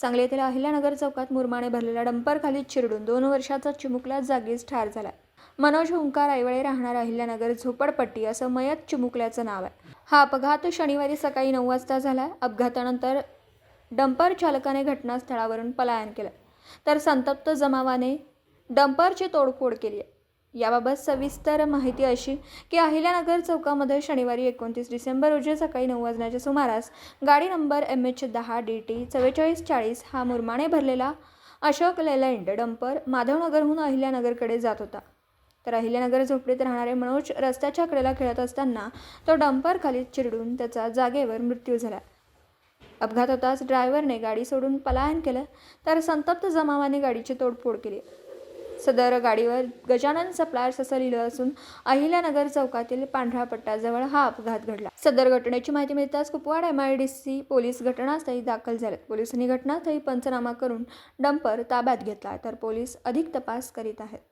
सांगली येथील अहिल्यानगर चौकात मुरमाने भरलेला डंपर खाली चिरडून दोन वर्षाचा चिमुकला जागीच ठार झाला. मनोज हुंकार ऐवळे राहणार अहिल्यानगर झोपडपट्टी असं मयत चिमुकल्याचं नाव आहे. हा अपघात शनिवारी सकाळी नऊ वाजता झाला. अपघातानंतर डंपर चालकाने घटनास्थळावरून पलायन केलं. तर संतप्त जमावाने डंपरची तोडफोड केली आहे. याबाबत सविस्तर माहिती अशी की अहिल्यानगर चौकामध्ये शनिवारी एकोणतीस डिसेंबर रोजी सकाळी नऊ वाजण्याच्या सुमारास गाडी नंबर एम एच दहा डी टी चव्वेचाळीस चाळीस हा मुरमाने भरलेला अशोक लेलँड डंपर माधवनगरहून अहिल्यानगरकडे जात होता. तर अहिल्यानगर झोपडीत राहणारे मनोज रस्त्याच्या कडेला खेळत असताना तो डंपर खाली चिरडून त्याचा जागेवर मृत्यू झाला. अपघात होताच ड्रायव्हरने गाडी सोडून पलायन केलं तर संतप्त जमावाने गाडीची तोडफोड केली. सदर गाडीवर गजानन सप्लायर्स असं लिहिलं असून अहिल्यानगर चौकातील पांढरा पट्टाजवळ हा अपघात घडला. सदर घटनेची माहिती मिळताच Kupwad M I D C police घटनास्थळी दाखल झालेत. पोलिसांनी घटनास्थळी पंचनामा करून डंपर ताब्यात घेतला तर पोलीस अधिक तपास करीत आहेत.